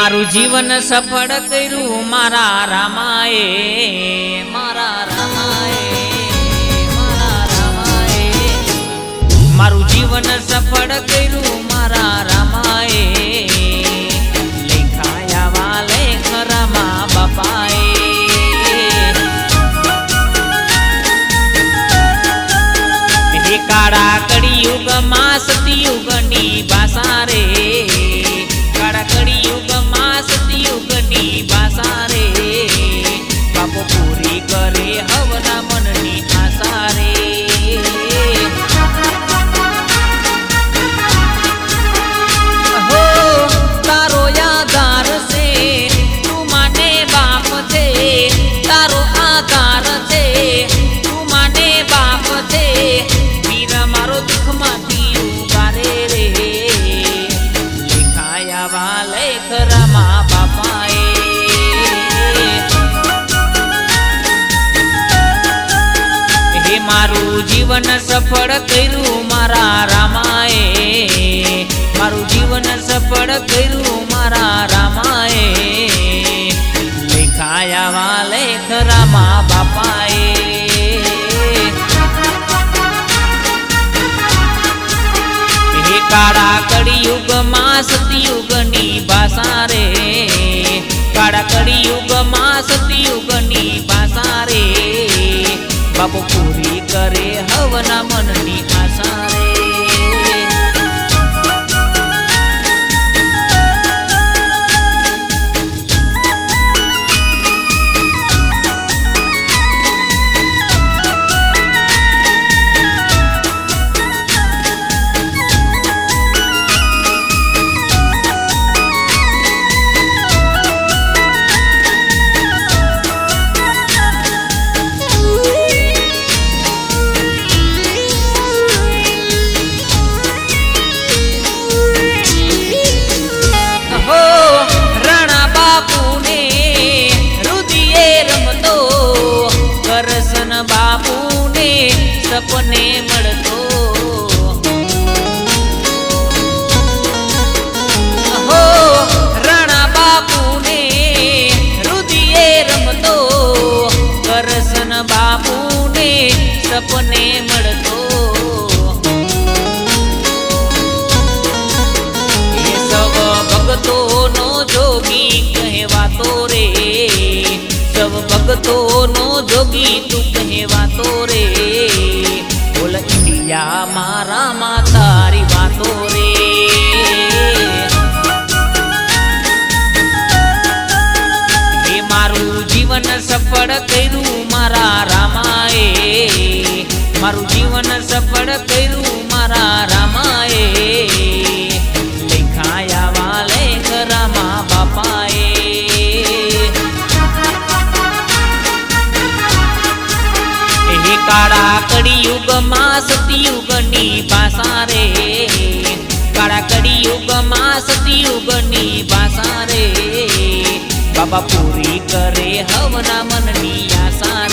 મારું જીવન સફળ કર્યું મારા રામાએ મારા રામાએ મારા રામાએ. મારું જીવન સફળ કર્યું તું માને બાપ છે વીર મારો દુઃખમાંથી ઉગારે રે. લેખાયા વાલે ખરામા બાપાએ. હે મારું જીવન સફળ કર્યું મારા રામાએ. મારું જીવન સફળ કર્યું મારા રામાએ. લેખાયા વાલે ખરામા બાપાએ કાળા કળિયુગમાં સતયુગની ભાષા રે. કાળા કળિયુગમાં સતયુગની ભાષા રે. બાપુ પૂરી કરે હવના મનની સવ ભગતોનો જોગી તું કહેવાતો રે. બોલ ઇન્ડિયા મારા માતારી વાતો રે. એ મારું જીવન સફળ કાળા કળિયુગમાં સતયુગની ભાષા રે. કાળા કળિયુગમાં સતયુગની ભાષા રે. બાબા પૂરી કરે હવના મનની આશા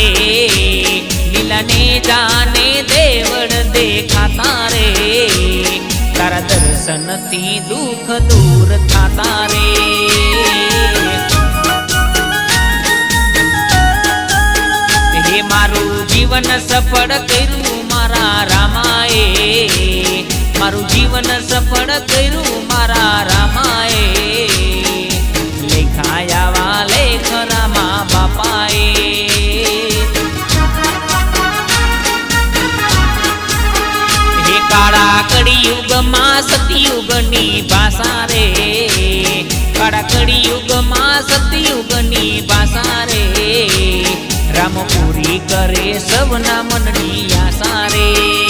રે લીલાને જાને દેવળ દેખાતા રે તારા દર્શનથી દુઃખ દૂર થાતા રે હે મારું જીવન સફળ કર્યું મારા રામાએ મારું જીવન સફળ કર્યું મારા રામાએ કળિયુગમાં સતયુગની ભાષા રે. કાળા યુગમાં સતયુગની ભાષા રે. રામ પૂરી કરે સૌના મનની આશા રે.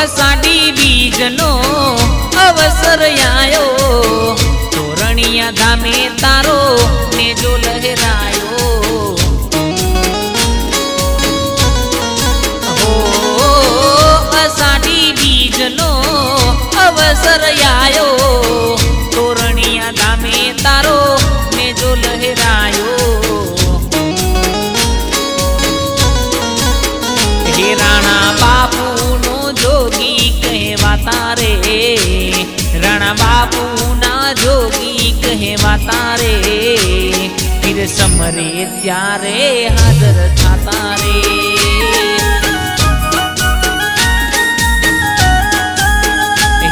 અષાઢી બીજનો અવસર આયો. તોરણિયા ધામે તારો નેજો લહેરાયો. અષાઢી બીજનો અવસર આયો. બાપુના જોગી કહેવાતા રે. પીર સમરે ત્યારે હાજર થતા રે.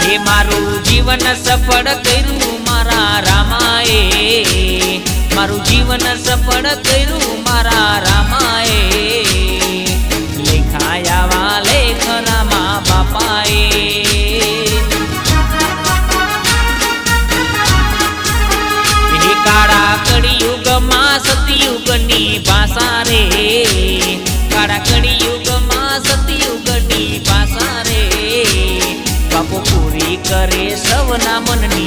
હે મારું જીવન સફળ કર્યું મારા રામાએ. મારું જીવન સફળ કરે સૌના મનની